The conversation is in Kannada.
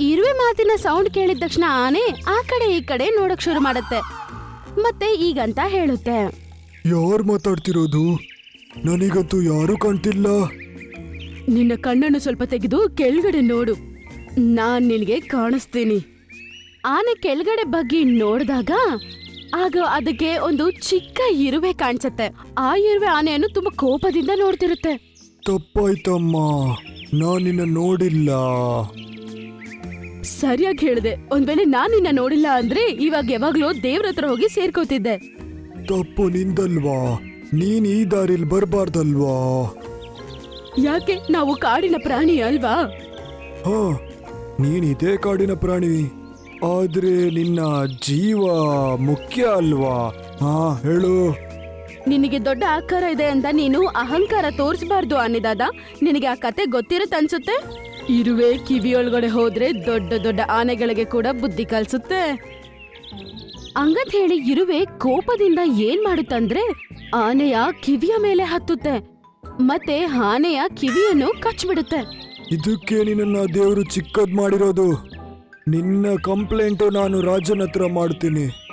ಇರುವೆ ಮಾತಿನ ಸೌಂಡ್ ಕೇಳಿದ ತಕ್ಷಣ ಆನೆ ಆ ಕಡೆ ಈ ಕಡೆ ನೋಡಕ್ ಶುರು ಮಾಡುತ್ತೆ. ಮತ್ತೆ ಈಗಂತ ಹೇಳುತ್ತೆ. ಯಾರು ಮಾತಾಡ್ತಿರೋದು? ನನಗಂತೂ ಯಾರು ಕಾಣ್ತಿಲ್ಲ. ನಿನ್ನ ಕಣ್ಣನ್ನು ಸ್ವಲ್ಪ ತೆಗೆದು ಕೆಳಗಡೆ ನೋಡು. ನಾನ್ ನಿನಗೆ ಕಾಣಿಸ್ತೀನಿ. ಆನೆ ಕೆಳಗಡೆ ಬಗ್ಗೆ ನೋಡಿದಾಗ ಆಗ ಅದಕ್ಕೆ ಒಂದು ಚಿಕ್ಕ ಇರುವೆ ಕಾಣಿಸುತ್ತೆ. ಆ ಇರುವೆ ಆನೆಯನ್ನು ತುಂಬಾ ಕೋಪದಿಂದ ನೋಡ್ತಿರುತ್ತೆ. ತಪ್ಪಾಯ್ತಮ್ಮ. ನಾನಿನ್ನ ನೋಡಿಲ್ಲ. ಸರಿಯಾಗಿ ಹೇಳಿದೆ. ಒಂದ್ ವೇಳೆ ನಾನ್ ನಿನ್ನ ನೋಡಿಲ್ಲ ಅಂದ್ರೆ ಇವಾಗ ಯಾವಾಗ್ಲೂ ದೇವ್ರ ಹತ್ರ ಹೋಗಿ ಸೇರ್ಕೋತಿದ್ದೆ. ತಪ್ಪು ನಿಂದಲ್ವಾ? ನೀನ್ ಈ ದಾರಿಲ್ ಬರ್ಬಾರ್ದಲ್ವಾ? ಯಾಕೆ? ನಾವು ಕಾಡಿನ ಪ್ರಾಣಿ ಅಲ್ವಾ? ಹಾ ನೀನ್ ಇದೇ ಕಾಡಿನ ಪ್ರಾಣಿ. ಆದ್ರೆ ನಿನ್ನ ಜೀವ ಮುಖ್ಯ ಅಲ್ವಾ? ಹಾ ಹೇಳು. ನಿನಗೆ ದೊಡ್ಡ ಆಕಾರ ಇದೆ ಅಂತ ನೀನು ಅಹಂಕಾರ ತೋರಿಸಬಾರ್ದು ಅನ್ನಿದಾದ ನಿನಗೆ ಆ ಕತೆ ಗೊತ್ತಿರುತ್ತೆ ಅನ್ಸುತ್ತೆ? ಇರುವೆ ಕಿವಿಯೊಳಗಡೆ ಹೋದ್ರೆ ದೊಡ್ಡ ದೊಡ್ಡ ಆನೆಗಳಿಗೆ ಕೂಡ ಬುದ್ಧಿ ಕಲ್ಸುತ್ತೆ. ಹಂಗಂತ ಹೇಳಿ ಇರುವೆ ಕೋಪದಿಂದ ಏನ್ ಮಾಡುತ್ತಂದ್ರೆ ಆನೆಯ ಕಿವಿಯ ಮೇಲೆ ಹತ್ತುತ್ತೆ. ಮತ್ತೆ ಆನೆಯ ಕಿವಿಯನ್ನು ಕಚ್ಬಿಡುತ್ತೆ ಇದಕ್ಕೆ ನಿನ್ನ ದೇವರು ಚಿಕ್ಕದ್ ಮಾಡಿರೋದು. ನಿನ್ನ ಕಂಪ್ಲೇಂಟು ನಾನು ರಾಜನ ಹತ್ರ ಮಾಡ್ತೀನಿ.